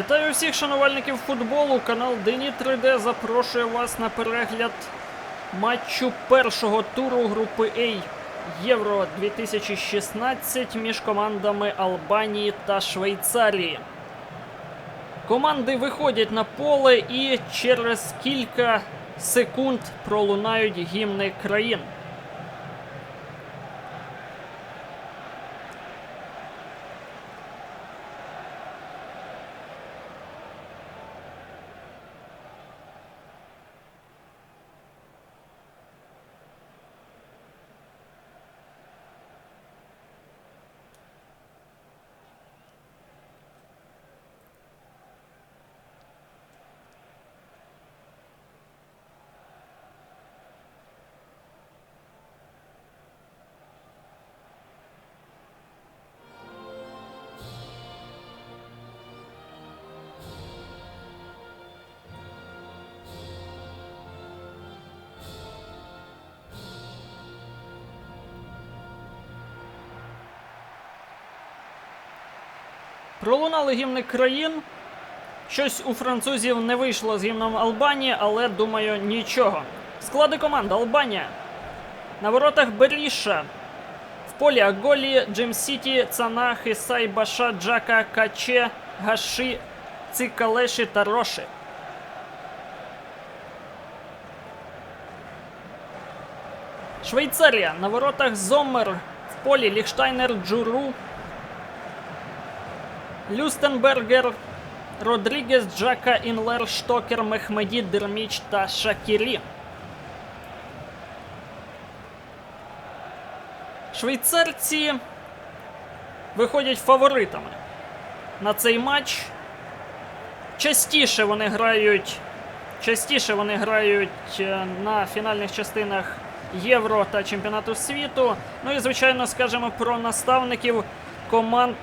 Вітаю всіх шанувальників футболу. Канал Дині 3D запрошує вас на перегляд матчу першого туру групи А Євро 2016 між командами Албанії та Швейцарії. Команди виходять на поле і через кілька секунд пролунають гімни країн. Пролунали гімни країн. Щось у французів не вийшло з гімном Албанії, але думаю, нічого. Склади команд Албанія. На воротах Беріша. В полі Аголі, Джим Сіті, Цана, Хисай, Баша, Джака, Каче, Гаши, Цикалеші та Роші. Швейцарія. На воротах Зоммер. В полі Ліхштайнер, Джуру, Люстенбергер, Родрігес, Джака, Інлер, Штокер, Мехмеді, Дерміч та Шакірі. Швейцарці виходять фаворитами на цей матч. Частіше вони грають. Частіше вони грають е, на фінальних частинах Євро та чемпіонату світу. Ну і звичайно скажемо про наставників команд.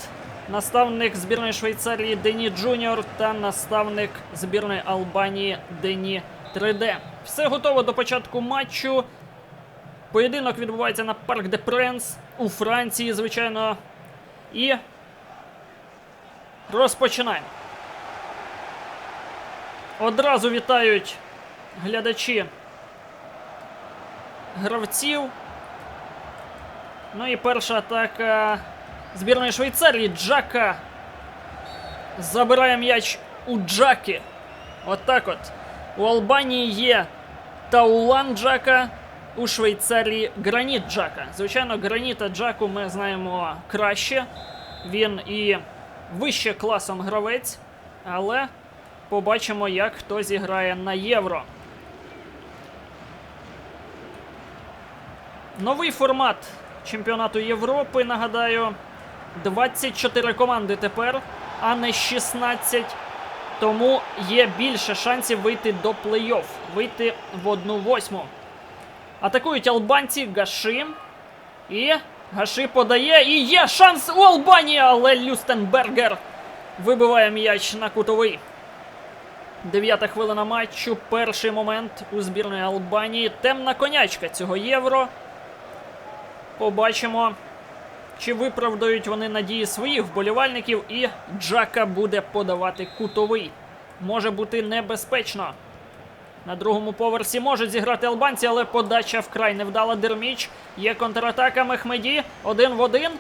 Наставник збірної Швейцарії Дені Джуніор та наставник збірної Албанії Дені 3D. Все готово до початку матчу. Поєдинок відбувається на Парк де Пренс у Франції, звичайно. І розпочинаємо. Одразу вітають глядачі гравців. Ну і перша атака збірної Швейцарії. Джака забирає м'яч у Джаки. Отак от. У Албанії є Таулан Джака, у Швейцарії Граніт Джака. Звичайно, Граніта Джаку ми знаємо краще. Він і вище класом гравець, але побачимо, як хто зіграє на євро. Новий формат чемпіонату Європи, нагадаю, 24 команди тепер, а не 16. Тому є більше шансів вийти до плей-офф, вийти в 1-8. Атакують албанці Гаши. І Гаши подає. І є шанс у Албанії, але Люстенбергер вибиває м'яч на кутовий. Дев'ята хвилина матчу. Перший момент у збірної Албанії. Темна конячка цього євро. Побачимо, чи виправдають вони надії своїх вболівальників, і Джака буде подавати кутовий. Може бути небезпечно. На другому поверсі можуть зіграти албанці, але подача вкрай невдала Дерміч. Є контратака Мехмеді один в один.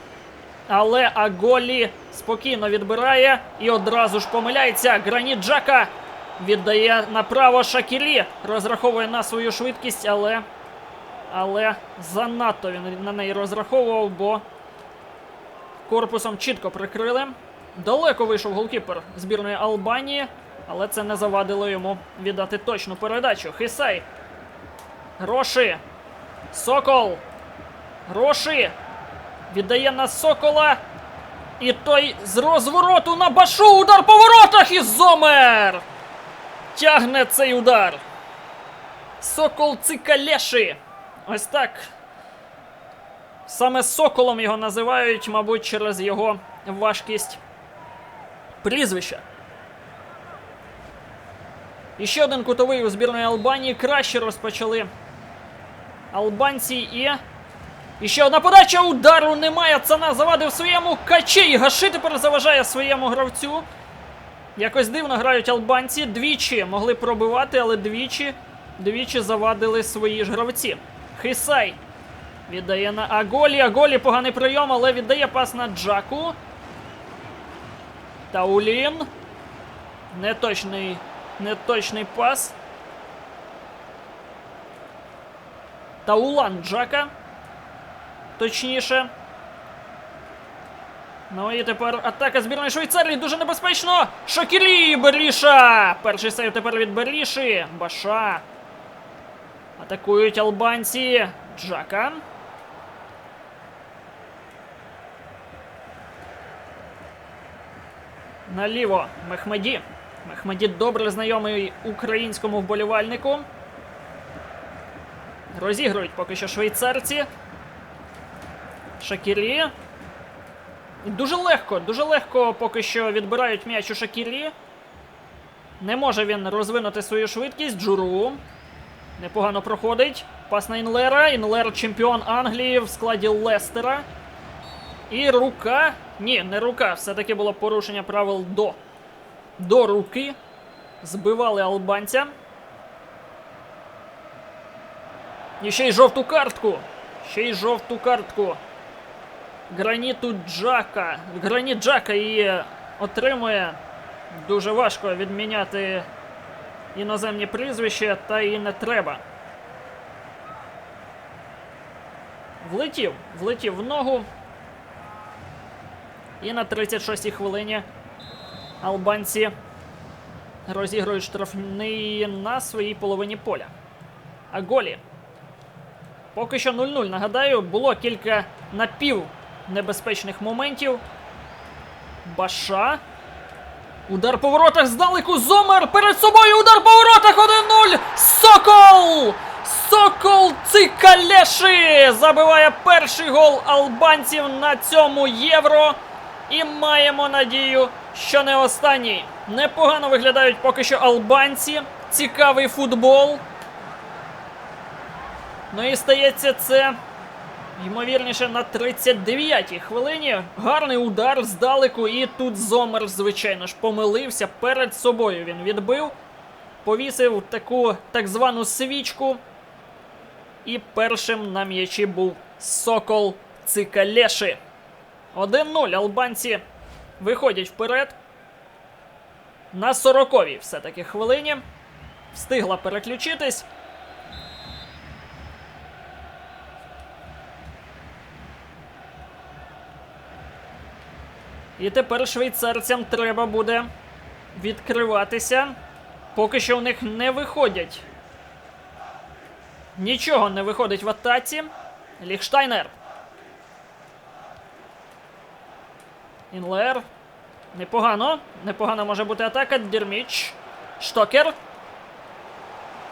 Але Аголі спокійно відбирає і одразу ж помиляється. Граніт Джака віддає направо Шакірі. Розраховує на свою швидкість, але. Але занадто він на неї розраховував, бо корпусом чітко прикрили. Далеко вийшов голкіпер збірної Албанії, але це не завадило йому віддати точну передачу. Хисай. Гроші. Сокол. Гроші. Віддає на Сокола. І той з розвороту на башу. Удар по воротах і Зомер. Тягне цей удар. Сокол Цикалеші. Ось так. Саме Соколом його називають, мабуть, через його важкість прізвища. І ще один кутовий у збірної Албанії. Краще розпочали албанці і. І ще одна подача удару немає. Цана завадив своєму качі. І Гаши тепер заважає своєму гравцю. Якось дивно грають албанці. Двічі могли пробивати, але двічі, двічі завадили свої ж гравці. Хисай віддає на Аголі. Аголі поганий прийом, але віддає пас на Джаку. Таулін. Неточний, неточний пас. Таулан Джака. Точніше. Ну і тепер атака збірної Швейцарії дуже небезпечно. Шакірі Беріша! Перший сейв тепер від Беріші. Баша. Атакують албанці. Джака. Наліво Мехмеді. Мехмеді добре знайомий українському вболівальнику. Розігрують поки що швейцарці. Шакірі. Дуже легко, дуже легко поки що відбирають м'яч у Шакірі. Не може він розвинути свою швидкість. Джуру. Непогано проходить. Пас на Інлера. Інлер чемпіон Англії в складі Лестера. І рука. Ні, не рука. Все-таки було порушення правил до. До руки. Збивали албанця. І ще й жовту картку. Ще й жовту картку. Граніту Джака. Граніт Джака її отримує. Дуже важко відміняти іноземні прізвища, та і не треба. Влетів, влетів в ногу. І на 36-й хвилині албанці розігрують штрафний на своїй половині поля. А голі. Поки що 0-0. Нагадаю, було кілька напів небезпечних моментів. Баша. Удар по воротах здалеку. Зомер перед собою. Удар по воротах 1-0. Сокол! Сокол Цикалеши забиває перший гол албанців на цьому євро. І маємо надію, що не останній. Непогано виглядають поки що албанці. Цікавий футбол. Ну і стається це ймовірніше на 39-й хвилині. Гарний удар здалеку, і тут Зомер, звичайно ж, помилився перед собою. Він відбив, повісив таку так звану свічку. І першим на м'ячі був Сокол Цикалеши. 1-0. Албанці виходять вперед. На 40-й все-таки хвилині. Встигла переключитись. І тепер швейцарцям треба буде відкриватися. Поки що у них не виходять. Нічого не виходить в атаці. Ліхштайнер. Інлер. Непогано. Непогано може бути атака. Дірміч. Штокер.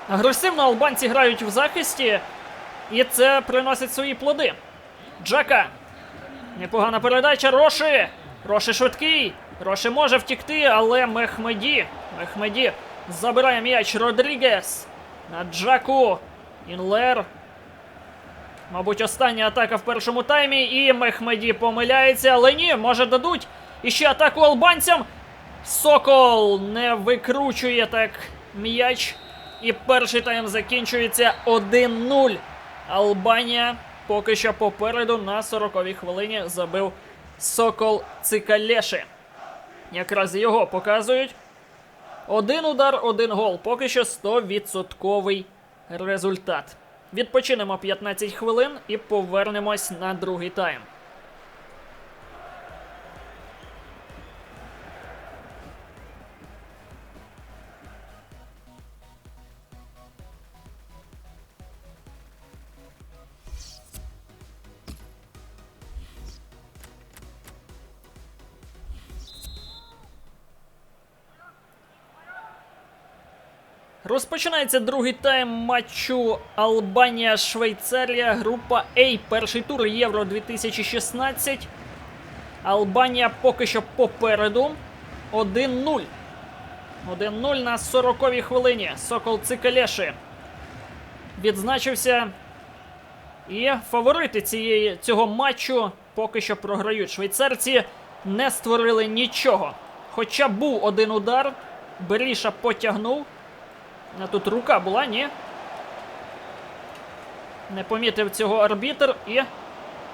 Агресивно албанці грають в захисті. І це приносить свої плоди. Джака. Непогана передача. Роши. Роши швидкий. Роши може втікти, але Мехмеді. Мехмеді забирає м'яч Родрігес. На Джаку. Інлер. Мабуть, остання атака в першому таймі. І Мехмеді помиляється, але ні, може дадуть. І ще атаку албанцям. Сокол не викручує так м'яч. І перший тайм закінчується 1-0. Албанія поки що попереду на 40-й хвилині забив Сокол Цикалеши. Якраз його показують. Один удар, один гол. Поки що 100% результат. Відпочинемо 15 хвилин і повернемось на другий тайм. Розпочинається другий тайм матчу Албанія-Швейцарія. Група А. Перший тур Євро 2016. Албанія поки що попереду. 1-0. 1-0 на 40-й хвилині. Сокол Цикалеши відзначився. І фаворити цієї, цього матчу поки що програють. Швейцарці не створили нічого. Хоча був один удар. Беріша потягнув. А тут рука була, ні. Не помітив цього арбітр і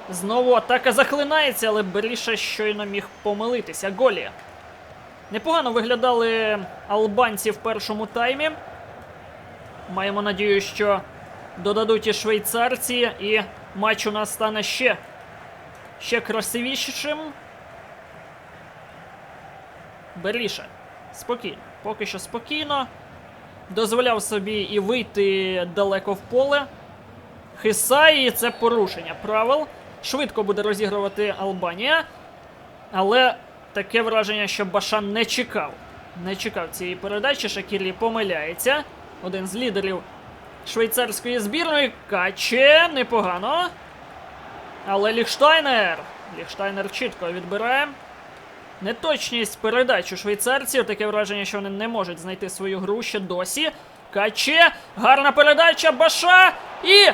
знову атака захлинається, але Беріша щойно міг помилитися. Голі. Непогано виглядали албанці в першому таймі. Маємо надію, що додадуть і швейцарці, і матч у нас стане ще, ще красивішим. Беріша. Спокійно. Поки що спокійно. Дозволяв собі і вийти далеко в поле. Хисай, і це порушення правил. Швидко буде розігрувати Албанія. Але таке враження, що Башан не чекав. Не чекав цієї передачі. Шакірі помиляється. Один з лідерів швейцарської збірної. Каче непогано. Але Ліхштайнер. Ліхштайнер чітко відбирає. Неточність передач швейцарців. Таке враження, що вони не можуть знайти свою гру ще досі. Каче. Гарна передача. Баша. І.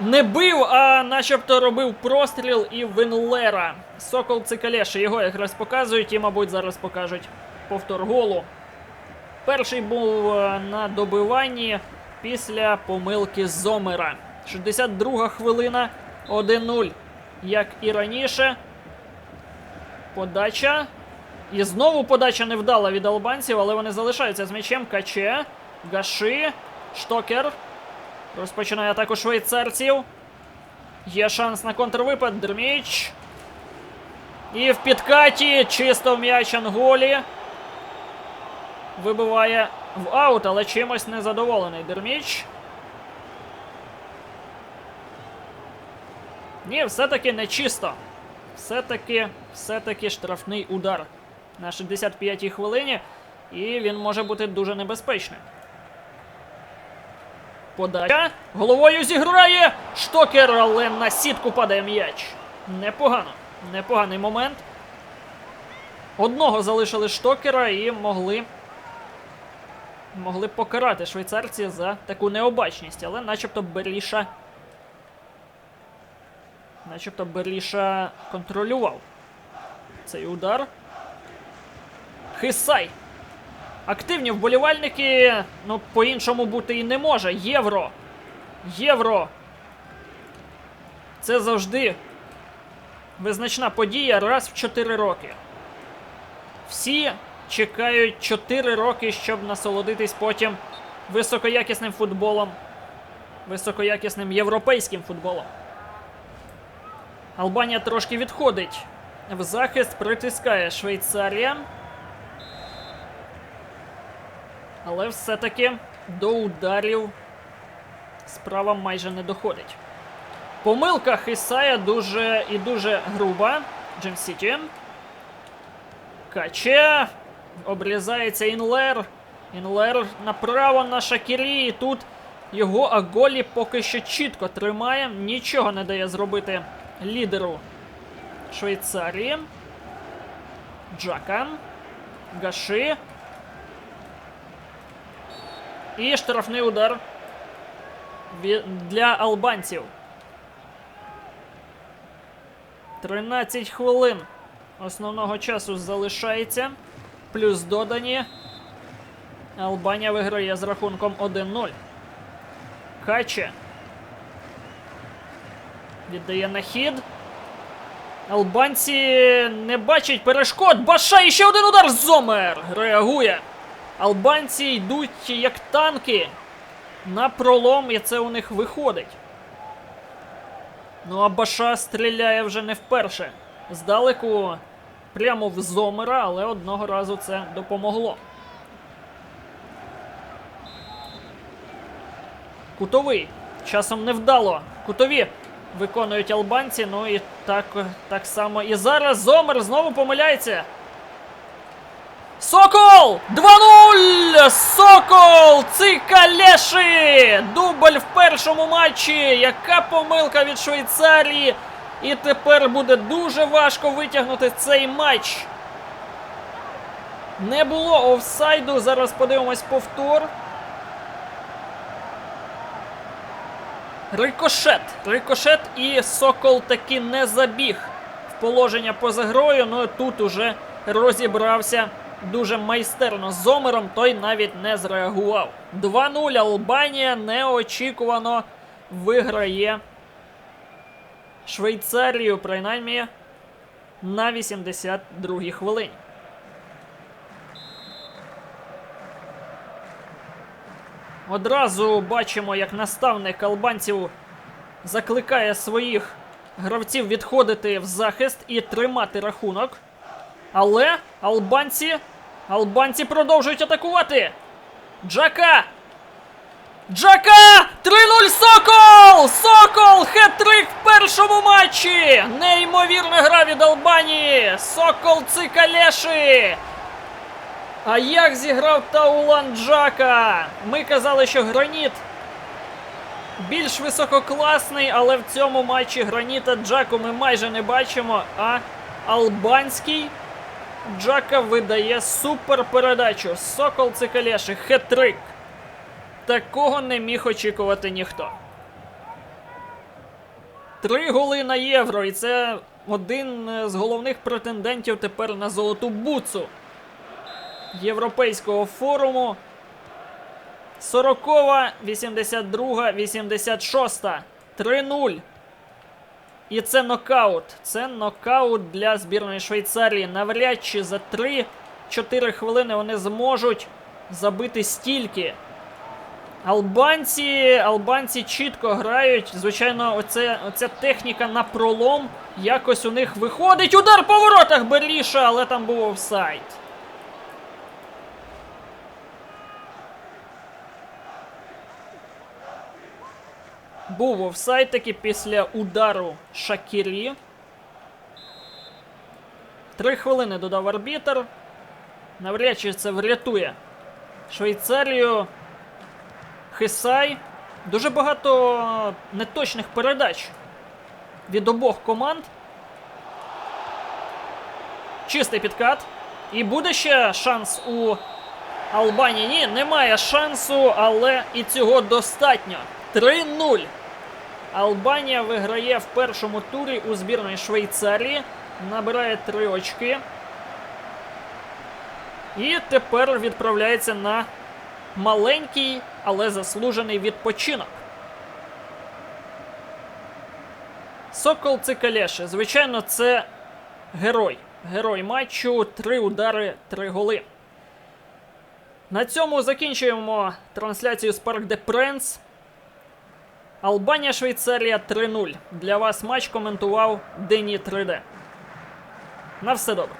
Не бив, а начебто робив простріл і Винлера. Сокол Цикалеші. Його якраз показують і, мабуть, зараз покажуть повтор голу. Перший був е, на добиванні після помилки Зомера. 62 хвилина. 1-0. Як і раніше. Подача. І знову подача невдала від албанців, але вони залишаються з м'ячем. Каче. Гаши. Штокер. Розпочинає атаку швейцарців. Є шанс на контрвипад. Дерміч. І в підкаті чисто в м'яч Анголі. Вибиває в аут, але чимось незадоволений Дерміч. Ні, все-таки не чисто. Все-таки, все-таки штрафний удар на 65-й хвилині. І він може бути дуже небезпечним. Подача. Головою зіграє Штокер, але на сітку падає м'яч. Непогано. Непоганий момент. Одного залишили Штокера і могли. Могли покарати швейцарці за таку необачність, але начебто Беріша. Начебто Беріша контролював цей удар. Хисай. Активні вболівальники, ну, по-іншому бути і не може. Євро. Євро. Це завжди визначна подія раз в 4 роки. Всі чекають 4 роки, щоб насолодитись потім високоякісним футболом. Високоякісним європейським футболом. Албанія трошки відходить в захист, притискає Швейцарія. Але все-таки до ударів справа майже не доходить. Помилка Хисая дуже і дуже груба. Джем Сіті. Каче. Обрізається Інлер. Інлер направо на Шакірі. І тут його Аголі поки що чітко тримає. Нічого не дає зробити лідеру Швейцарії. Джака. Гаши. І штрафний удар для албанців. 13 хвилин основного часу залишається. Плюс додані. Албанія виграє з рахунком 1-0. Каче. Віддає на хід. Албанці не бачать перешкод. Баша ще один удар. Зомер реагує. Албанці йдуть як танки на пролом, і це у них виходить. Ну а Баша стріляє вже не вперше. Здалеку прямо в Зомера, але одного разу це допомогло. Кутовий. Часом невдало. Кутові виконують албанці. Ну і так, так само і зараз Зомер знову помиляється. Сокол! 2-0! Сокол! Цикалеші! Дубль в першому матчі! Яка помилка від Швейцарії! І тепер буде дуже важко витягнути цей матч. Не було офсайду. Зараз подивимось повтор. Рикошет. Рикошет і Сокол таки не забіг в положення поза грою. Ну тут уже розібрався дуже майстерно з Зомером, той навіть не зреагував. 2-0 Албанія неочікувано виграє Швейцарію, принаймні на 82-й хвилині. Одразу бачимо, як наставник албанців закликає своїх гравців відходити в захист і тримати рахунок. Але албанці. Албанці продовжують атакувати. Джака! Джака! 3-0 Сокол! Сокол! Хет-трик в першому матчі! Неймовірна гра від Албанії! Сокол Цикалеші! А як зіграв Таулан Джака? Ми казали, що граніт більш висококласний, але в цьому матчі граніта Джаку ми майже не бачимо. А албанський Джака видає супер передачу. Сокол Цикалеші, хет-трик. Такого не міг очікувати ніхто. Три голи на євро, і це один е, з головних претендентів тепер на золоту буцу Європейського форуму. 40, 82, 86. 3-0. І це нокаут. Це нокаут для збірної Швейцарії. Навряд чи за 3-4 хвилини вони зможуть забити стільки. Албанці, албанці чітко грають. Звичайно, оце, оця техніка на пролом якось у них виходить. Удар по воротах Берліша, але там був офсайд. Був офсайд таки після удару Шакірі. Три хвилини додав арбітер. Навряд чи це врятує Швейцарію. Хисай. Дуже багато неточних передач від обох команд. Чистий підкат. І буде ще шанс у Албанії. Ні, немає шансу, але і цього достатньо. 3-0. Албанія виграє в першому турі у збірної Швейцарії. Набирає 3 очки. І тепер відправляється на маленький, але заслужений відпочинок. Сокол Цикалеше. Звичайно, це герой. Герой матчу. Три удари, три голи. На цьому закінчуємо трансляцію з Парк де Пренс. Албанія Швейцарія 3-0. Для вас матч коментував Дені 3D. На все добре.